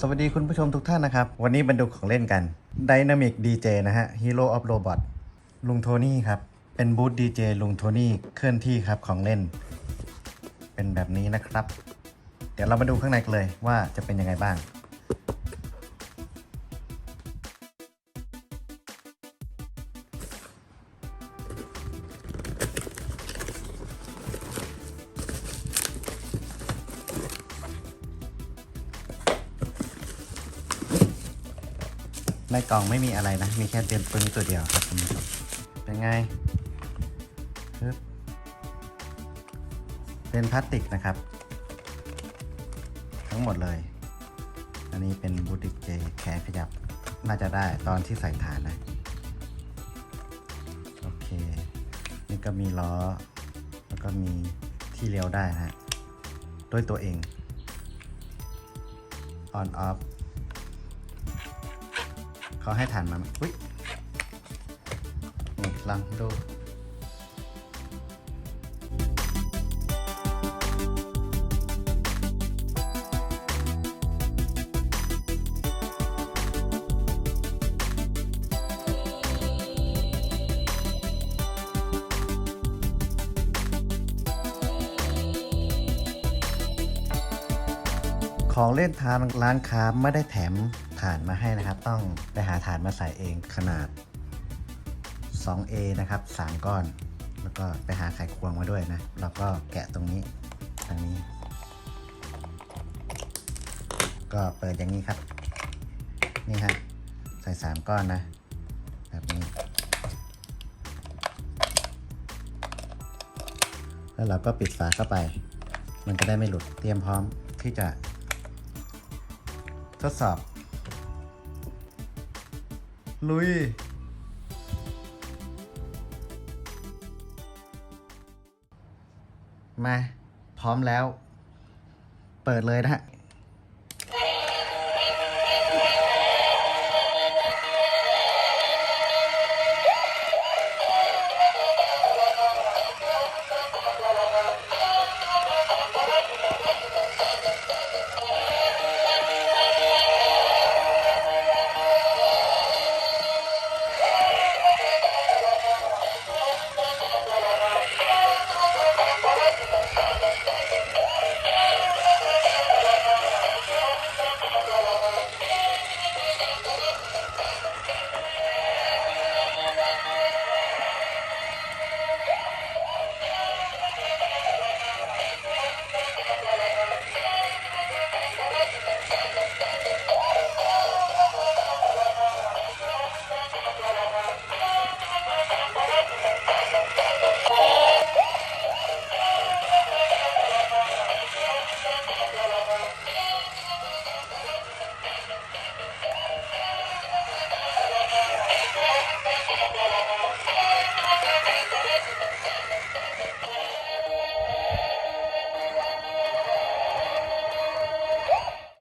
สวัสดีคุณผู้ชมทุกท่านนะครับ วันนี้มาดูของเล่นกัน Dynamic DJ นะฮะ Hero of Robot ลุงโทนี่ครับ เป็นบูธดีเจลุงโทนี่เคลื่อนที่ครับของเล่น เป็นแบบนี้นะครับ เดี๋ยวเรามาดูข้างในกันเลยว่าจะเป็นยังไงบ้าง ในกล่องไม่มีอะไรนะ มีแค่เต็มตัวนี้ตัวเดียวครับคุณผู้ชมเป็นไงปึ๊บเป็นพลาสติกนะครับ ทั้งหมดเลย อันนี้เป็นบูติกเจแขนขยับน่าจะได้ตอนที่ใส่ฐานนะโอเค นี่ก็มีล้อ แล้วก็มีที่เลี้ยวได้นะฮะด้วยตัวเอง on off เขาให้ฐานมาอุ้ยนี่ลองดูของเล่นทางร้านค้าไม่ได้แถม ฐานมาให้นะครับ ต้องไปหาฐานมาใส่เองขนาด 2A นะครับ 3 ก้อน แล้วก็ไปหาไขควงมาด้วยนะแล้วก็แกะตรงนี้ทางนี้ ก็เปิดอย่างนี้ครับ นี่ฮะใส่ 3 ก้อนนะ แบบนี้ แล้วเราก็ปิดฝาเข้าไป มันจะได้ไม่หลุดเตรียมพร้อมที่จะทดสอบ ลุย มา พร้อมแล้ว เปิดเลยนะฮะ